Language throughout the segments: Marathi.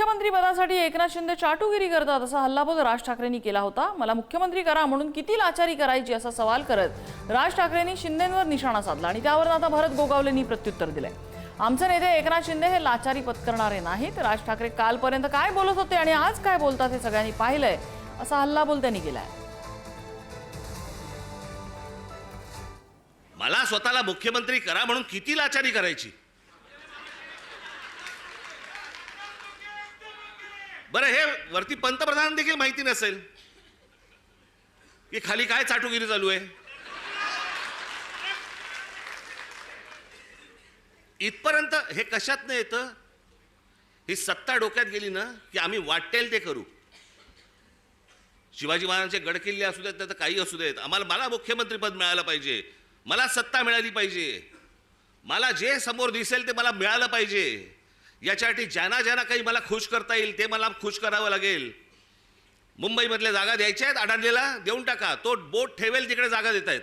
मुख्यमंत्री पदासाठी एकनाथ शिंदे चाटुगिरी करतात असा हल्लाबोल राज ठाकरेंनी केला होता. मला मुख्यमंत्री करा म्हणून किती लाचारी करायची असा सवाल करत राज ठाकरेंनी शिंदेंवर निशाणा साधला आणि त्यावर आता भरत गोगावलेंनी प्रत्युत्तर दिलंय. आमचे नेते एकनाथ शिंदे हे लाचारी पत्करणारे नाहीत. राज ठाकरे कालपर्यंत काय बोलत होते आणि आज काय बोलतात हे सगळ्यांनी पाहिलंय असा हल्लाबोल त्यांनी केलाय. मला स्वतःला मुख्यमंत्री करा म्हणून किती लाचारी करायची? बरं हे वरती पंतप्रधान देखील माहिती नसेल. की खाली काय चाटुगिरी चालू आहे? इथपर्यंत हे कशात येतं? ही सत्ता डोक्यात गेली ना की आम्ही वाटेल ते करू. शिवाजी महाराजांचे गडकिल्ले असू देत नाही तर काही असू देत. आम्हाला मला मुख्यमंत्रीपद मिळालं पाहिजे. मला सत्ता मिळाली पाहिजे. मला जे समोर दिसेल ते मला मिळालं पाहिजे. याच्यासाठी ज्यांना ज्यांना काही मला खुश करता येईल ते मला खुश करावं लागेल. मुंबईमधल्या जागा द्यायच्या आहेत अडाणलेला देऊन टाका. तो बोट ठेवेल तिकडे जागा देत आहेत.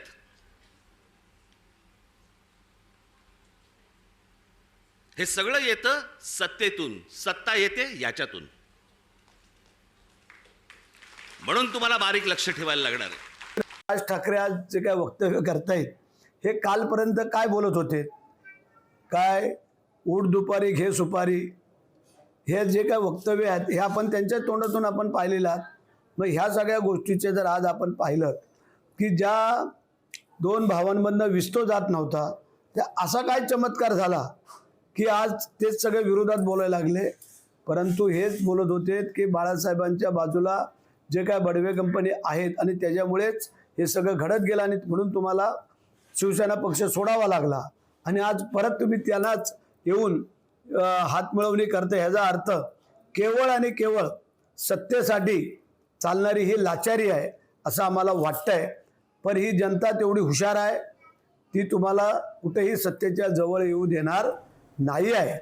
हे सगळं येतं सत्तेतून. सत्ता येते याच्यातून. म्हणून तुम्हाला बारीक लक्ष ठेवायला लागणार आहे. राज ठाकरे आज जे काय वक्तव्य करतायत हे कालपर्यंत काय बोलत होते? काय उठ दुपारी घे सुपारी. हे जे काय वक्तव्य आहेत हे आपण त्यांच्या तोंडातून आपण पाहिलेलं आहात. मग ह्या सगळ्या गोष्टीचे जर आज आपण पाहिलं की ज्या दोन भावांमधनं विस्तो जात नव्हता त्या असा काय चमत्कार झाला की आज तेच सगळे विरोधात बोलायला लागले. परंतु हेच बोलत होते की बाळासाहेबांच्या बाजूला जे काय बडवे कंपनी आहेत आणि त्याच्यामुळेच हे सगळं घडत गेलं आणि म्हणून तुम्हाला शिवसेना पक्ष सोडावा लागला. आणि आज परत तुम्ही त्यांनाच येऊन हातमिळवणी करते ह्याचा अर्थ केवळ आणि केवळ सत्तेसाठी चालणारी ही लाचारी आहे असं आम्हाला वाटतंय. पण ही जनता तेवढी हुशार आहे. ती तुम्हाला कुठेही सत्तेच्या जवळ येऊ देणार नाही आहे.